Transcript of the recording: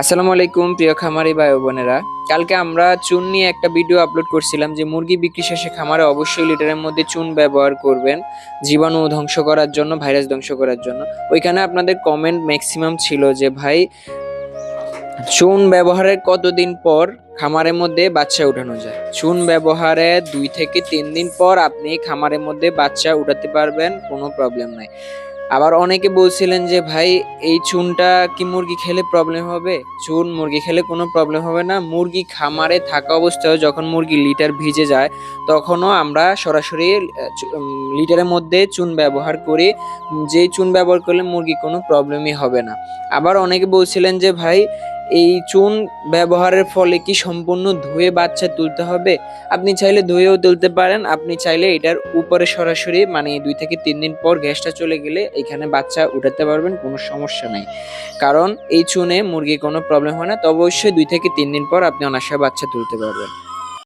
আসসালামু আলাইকুম, প্রিয় খামারি ভাই বোনেরা। কালকে আমরা চুন নিয়ে একটা ভিডিও আপলোড করছিলাম যে মুরগি বিক্রি শেষে খামারে অবশ্যই লিটারের মধ্যে চুন ব্যবহার করবেন, জীবাণু ধ্বংস করার জন্য ভাইরাস ধ্বংস করার জন্য। ওইখানে আপনাদের কমেন্ট ম্যাক্সিমাম ছিল যে, ভাই, চুন ব্যবহারের কতদিন পর খামারের মধ্যে বাচ্চা উঠানো যায়? চুন ব্যবহারে দুই থেকে তিন দিন পর আপনি খামারের মধ্যে বাচ্চা উঠাতে পারবেন, কোনো প্রবলেম নাই। আবার অনেকে বলছিলেন যে, ভাই, এই চুনটা কি মুরগি খেলে প্রবলেম হবে? চুন মুরগি খেলে কোনো প্রবলেম হবে না। মুরগি খামারে থাকা অবস্থায় যখন মুরগি লিটার ভিজে যায়, তখনও আমরা সরাসরি লিটারের মধ্যে চুন ব্যবহার করি। যেই চুন ব্যবহার করলে মুরগি কোনো প্রবলেমই হবে না। আবার অনেকে বলছিলেন যে, ভাই এই চুন ব্যবহারের ফলে কি সম্পূর্ণ ধুয়ে বাচ্চা তুলতে হবে? আপনি চাইলে ধুয়েও তুলতে পারেন। আপনি চাইলে এটার উপরে সরাসরি মানে দুই থেকে তিন দিন পর গ্যাসটা চলে গেলে এখানে বাচ্চা উঠাতে পারবেন, কোনো সমস্যা নাই। কারণ এই চুনে মুরগি কোনো প্রবলেম হয় না। তো অবশ্যই দুই থেকে তিন দিন পর আপনি অনাসায় বাচ্চা তুলতে পারবেন।